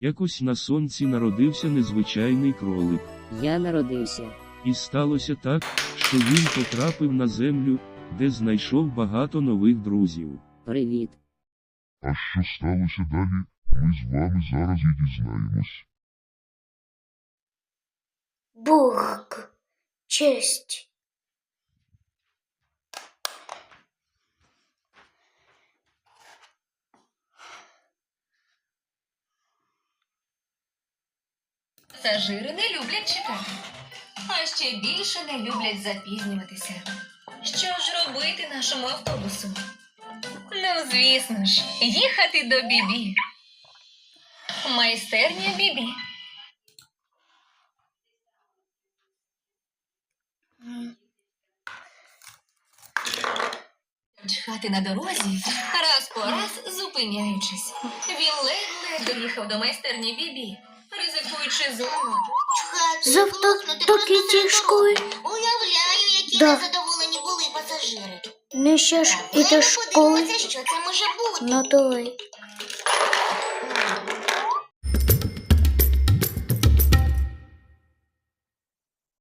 Якось на сонці народився незвичайний кролик. Я народився. І сталося так, що він потрапив на землю, де знайшов багато нових друзів. Привіт. А що сталося далі, ми з вами зараз і дізнаємось. Бург. Честь. Пасажири не люблять чекати, а ще більше не люблять запізнюватися. Що ж робити нашому автобусу? Ну, звісно ж, їхати до Бібі. Майстерня Бібі. Чхати на дорозі, раз по раз зупиняючись. Він ледь-ледь доїхав до майстерні Бібі, ризикуючи зону. Завтра таки тяжкою. Уявляю, які Да. незадоволені були пасажири. Не ще ж і до школи. подивимося, що це може бути. Ну давай. М,